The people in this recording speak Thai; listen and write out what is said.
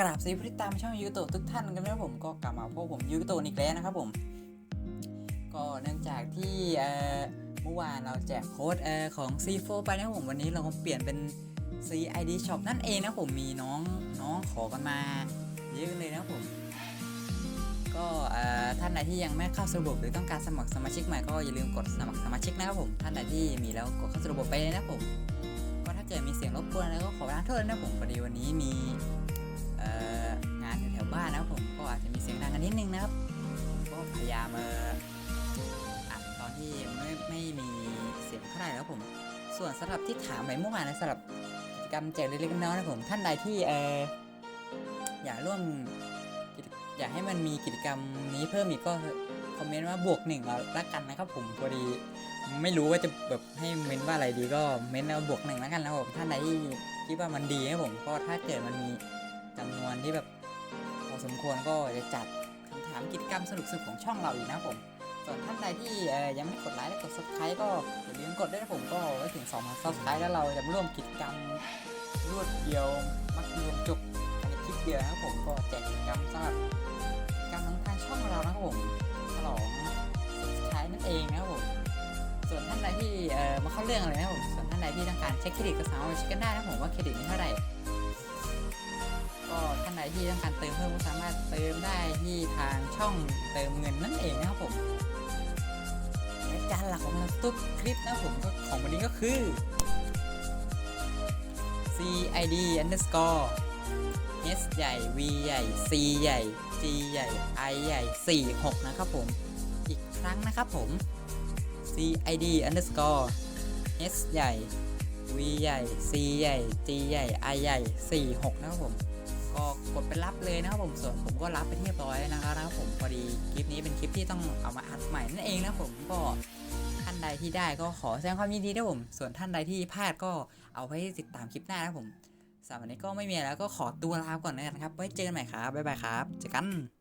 กราบสวัสดีผู้ติตามช่องยูโตทุกท่านกันนะผมก็กลับมาพบผมยูโตอีกแล้วนะครับผม ก็เนื่องจากที่เมื่อวานเราแจกโค้ดเอ่อของ C4 ไปนะผมวันนี้เราก็เปลี่ยนเป็น CID Shop นั่นเองนะผมมีน้องน้องขอกันมาเยอะเลยนะผม ก็ท่านใดที่ยังไม่เข้าสระบบหรือต้องการสมัครสมาชิกใหม่ก็อย่าลืมกดสมัครสมาชิกนะครับผม ท่านใดที่มีแล้วกดเข้าสระบบไปเลยนะผมก็ถ้าเกิดมีเสียงรบกวนอะไรก็ขอประทานโทษด้วยนะครับผมพอดีวันนี้มี พยายามเออัดตอนที่ไม่ไม่มีเสียงเท่าไหร่แล้วผม ส่วนสำหรับที่ถามไปเมื่อวานนะสำหรับกิจกรรมแจกเล็กๆน้อยๆนะผมท่านใดที่เอออยากร่วมอยากให้มันมีกิจกรรมนี้เพิ่มอีกก็คอมเมนต์ว่าบวกหนึ่งเอาละกันนะครับผมพอดีไม่รู้ว่าจะแบบให้เม้นว่าอะไรดีก็เม้นเอาบวกหนึ่งแล้วกันนะผมท่านใดที่คิดว่ามันดีนะผมก็ถ้าเกิดมันมีจำนวนที่แบบพอสมควรก็จะจัด กิจกรรมสนุกๆของช่องเราอีกนะครับผม ส่วนท่านใดที่ยังไม่กดไลค์และกด subscribe ก็อย่าลืมกดด้วยนะผมก็ไว้ถึง2,000 subscribe แล้วเราจะร่วมกิจกรรมรวดเดียวมัดรวมจบในคลิปเดียวนะครับผมก็แจกกิจกรรมสำหรับกิจกรรมของทางช่องเรานะครับผมฉลอง subscribe นั่นเองนะครับผมส่วนท่านใดที่มาเข้าเรื่องอะไรนะครับผมส่วนท่านใดที่ต้องการเช็คเครดิตก็สามารถไปเช็คกันได้นะผมว่าเครดิตมีเท่าไหร่ ท่านใดที่ต้องการเติมเพิ่มก็สามารถเติมได้ที่ทางช่องเติมเงินนั่นเองนะครับผมและจานหลักของเราทุกคลิปนะผมก็ของวันนี้ก็คือ CID underscore S ใหญ่ V ใหญ่ C ใหญ่ G ใหญ่ I ใหญ่ 46 นะครับผม อีกครั้งนะครับผม CID underscore S ใหญ่ V ใหญ่ C ใหญ่ G ใหญ่ I ใหญ่ 46 นะครับผม ก็กดไปรับเลยนะครับผมส่วนผมก็รับไปเรียบร้อยนะครับนะครับผมพอดีคลิปนี้เป็นคลิปที่ต้องเอามาอัดใหม่นั่นเองนะครับผมก็ท่านใดที่ได้ก็ขอแสดงความยินดีด้วยผม ส่วนท่านใดที่พลาดก็เอาไว้ติดตามคลิปหน้านะครับผมสำหรับวันนี้ก็ไม่มีแล้วก็ขอตัวลาก่อนนะครับไว้เจอกันใหม่ครับบ๊ายบายครับเจอกัน